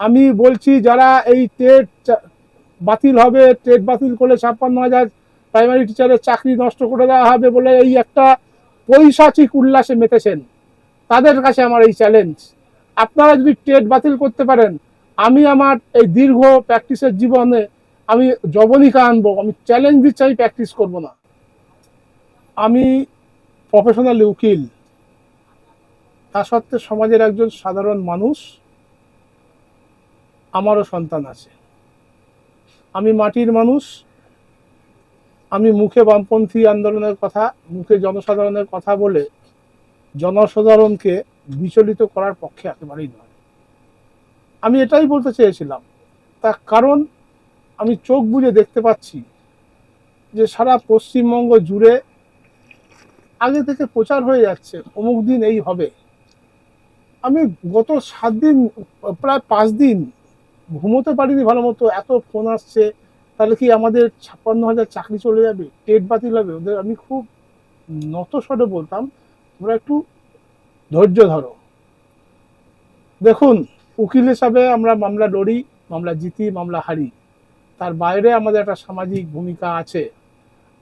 আমি বলছি যারা এই টেট বাতিল হবে টেট বাতিল করলে ছাপ্পান্ন হাজার প্রাইমারি টিচারের চাকরি নষ্ট করে দেওয়া হবে বলে এই একটা পৈশাচিক উল্লাসে মেতেছেন। তাদের কাছে আমার এই চ্যালেঞ্জ আপনারা যদি টেট বাতিল করতে পারেন, আমি আমার এই দীর্ঘ প্র্যাকটিসের জীবনে আমি জবনিকা আনব, আমি চ্যালেঞ্জ দিচ্ছি, আমি প্র্যাকটিস করব না। আমি প্রফেশনালি উকিল। তা সত্ত্বে সমাজের একজন সাধারণ মানুষ আমারও সন্তান আছে। আমি মাটির মানুষ। আমি মুখে বামপন্থী আন্দোলনের কথা, মুখে জনসাধারণের কথা বলে জনসাধারণকে বিচলিত করার পক্ষে একেবারেই নয়। আমি এটাই বলতে চেয়েছিলাম। তার কারণ আমি চোখ বুজে দেখতে পাচ্ছি যে সারা পশ্চিমবঙ্গ জুড়ে আগে থেকে প্রচার হয়ে যাচ্ছে, অমুক দিন এই হবে। আমি গত সাত দিন, প্রায় পাঁচ দিন ঘুমোতে পারিনি ভালো মতো, এত ফোন আসছে। তাহলে কি আমাদের ছাপ্পান্ন হাজার চাকরি চলে যাবে? টেট বাতিল হবে। ওদের আমি খুব নত স্বরে বলতাম, তোমরা একটু ধৈর্য ধরো। দেখুন, উকিল হিসাবে আমরা মামলা লড়ি, মামলা জিতি, মামলা হারি। তার বাইরে আমাদের একটা সামাজিক ভূমিকা আছে।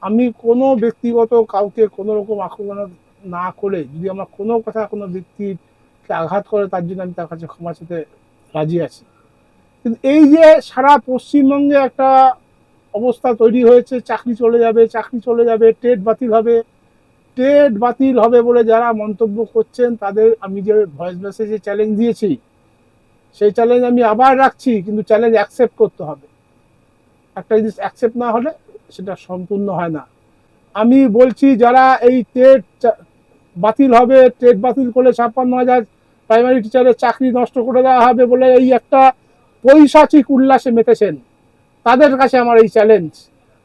আমি কোনো ব্যক্তিগত কাউকে কোনো রকম আক্রমণ না করে, যদি আমার কোনো কথা কোনো ব্যক্তিকে আঘাত করে, তার জন্য আমি তার কাছে ক্ষমা চেতে রাজি আছি। কিন্তু এই যে সারা পশ্চিমবঙ্গে একটা অবস্থা তৈরি হয়েছে, চাকরি চলে যাবে, চাকরি চলে যাবে, টেট বাতিল হবে। টেট বাতিল হবে বলে যারা মন্তব্য করছেন, তাদের আমি যে ভয়েস মেসেজে চ্যালেঞ্জ দিয়েছি, সেই চ্যালেঞ্জ আমি আবার রাখছি, কিন্তু চ্যালেঞ্জ অ্যাকসেপ্ট করতে হবে। একটা জিনিস অ্যাকসেপ্ট না হলে সেটা সম্পূর্ণ হয় না। আমি বলছি, যারা এই টেট বাতিল হবে, টেট বাতিল করলে ছাপ্পান্ন হাজার প্রাইমারি টিচারের চাকরি নষ্ট করে দেওয়া হবে বলে এই একটা পৈশাচিক উল্লাসে মেতেছেন। তাদের কাছে আমার এই চ্যালেঞ্জ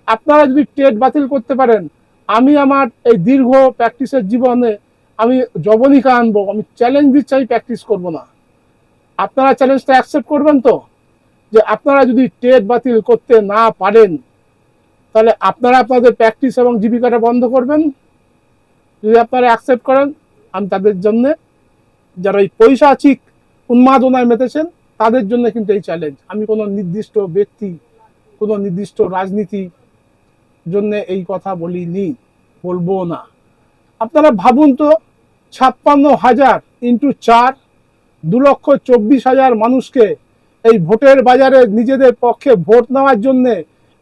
আপনারা যদি টেট বাতিল করতে পারেন, আমি আমার এই দীর্ঘ প্র্যাকটিসের জীবনে আমি জবনিকা আনব, আমি চ্যালেঞ্জ দিচ্ছি, আমি প্র্যাকটিস করব না। আপনারা চ্যালেঞ্জটা অ্যাকসেপ্ট করবেন তো? যে আপনারা যদি টেট বাতিল করতে না পারেন, তাহলে আপনারা আপনাদের প্র্যাকটিস এবং জীবিকাটা বন্ধ করবেন। যদি আপনারা অ্যাকসেপ্ট করেন, আমি তাদের জন্য যারা এই পৈশাচিক উন্মাদনায় মেতেছেন তাদের জন্য কিন্তু এই চ্যালেঞ্জ আমি কোনো নির্দিষ্ট ব্যক্তি, কোনো নির্দিষ্ট রাজনীতি জন্য এই কথা বলিনি, বলব না। আপনারা ভাবুন তো, ছাপ্পান্ন হাজার ইন্টু চার, দু লক্ষ চব্বিশ হাজার মানুষকে এই ভোটের বাজারে নিজেদের পক্ষে ভোট নেওয়ার জন্য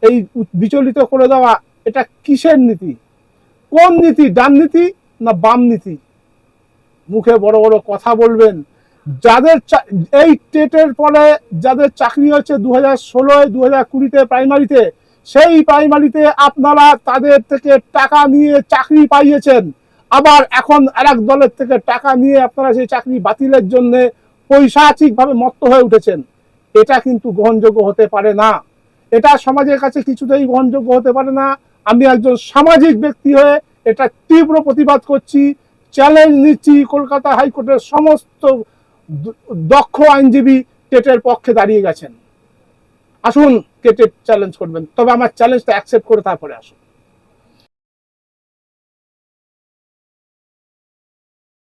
এই বিচলিত করে দেওয়া, এটা কিসের নীতি? কোন নীতি ডান নীতি না বাম নীতি মুখে বড় বড় কথা বলবেন যাদের এই টেটের পরে যাদের চাকরি হয়েছে দু হাজার ষোলোয় দু হাজার কুড়িতে প্রাইমারিতে, সেই প্রাইমারিতে আপনারা তাদের থেকে টাকা নিয়ে চাকরি পাইয়েছেন। আবার এখন আর এক দলের থেকে টাকা নিয়ে আপনারা সেই চাকরি বাতিলের জন্য পৈশাচিকভাবে মত্ত হয়ে উঠেছেন। এটা কিন্তু গ্রহণযোগ্য হতে পারে না। এটা সমাজের কাছে কিছুতেই গ্রহণযোগ্য হতে পারে না। আমি একজন সামাজিক ব্যক্তি হয়ে এটা তীব্র প্রতিবাদ করছি। চ্যালেঞ্জ নিচ্ছি কলকাতা হাইকোর্টের সমস্ত দক্ষ আইনজীবী টেটের পক্ষে দাঁড়িয়ে গেছেন। আসুন কে টেট চ্যালেঞ্জ করবেন। তবে আমার চ্যালেঞ্জটা অ্যাকসেপ্ট করে তারপরে আসুন।